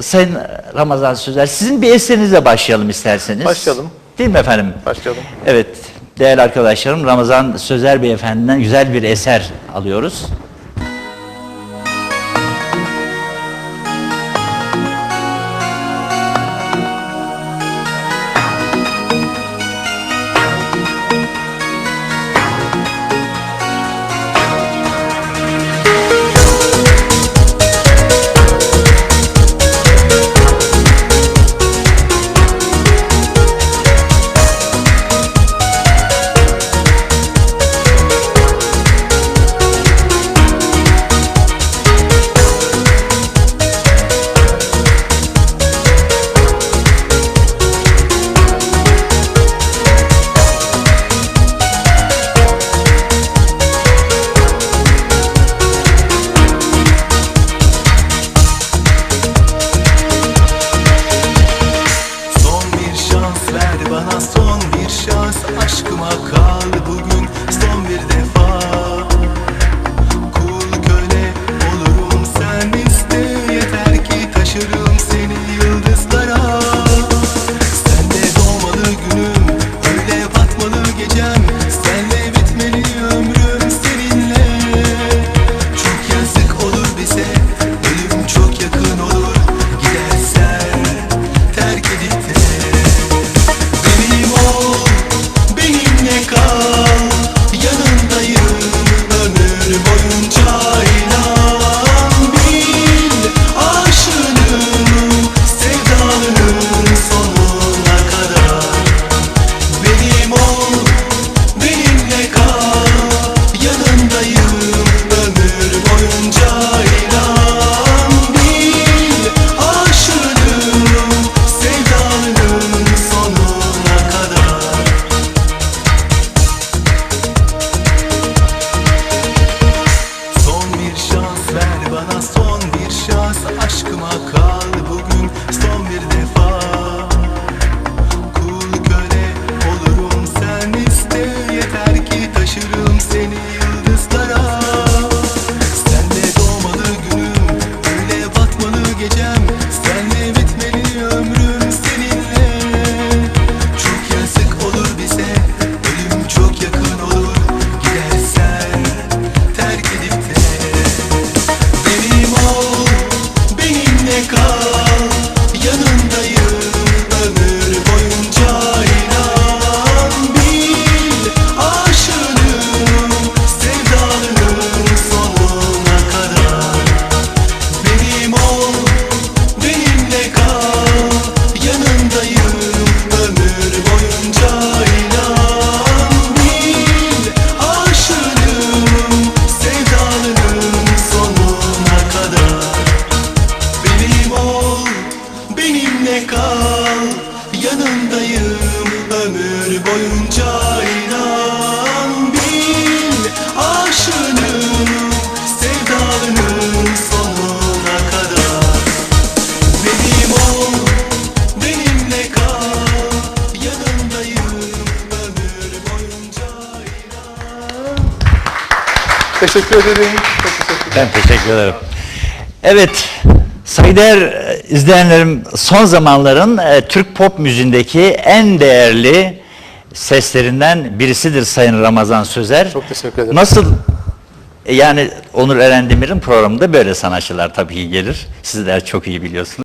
Sayın Ramazan Sözer, sizin bir eserinizle başlayalım isterseniz. Başlayalım. Değil mi efendim? Başlayalım. Evet, değerli arkadaşlarım, Ramazan Sözer Beyefendi'den güzel bir eser alıyoruz. Son bir benimle kal Yanındayım ömür boyunca inan Bil aşığınım, sevdalının sonuna kadar Benim ol, benimle kal Yanındayım ömür boyunca inan Teşekkür ederim. Çok teşekkür ederim. Ben teşekkür ederim. Evet, saygıdeğer e, izleyenlerim son zamanların e, Türk pop müziğindeki en değerli seslerinden birisidir Sayın Ramazan Sözer. Çok teşekkür ederim. Nasıl e, yani Onur Eren Demir'in programında böyle sanatçılar tabii ki gelir. Sizler çok iyi biliyorsunuz.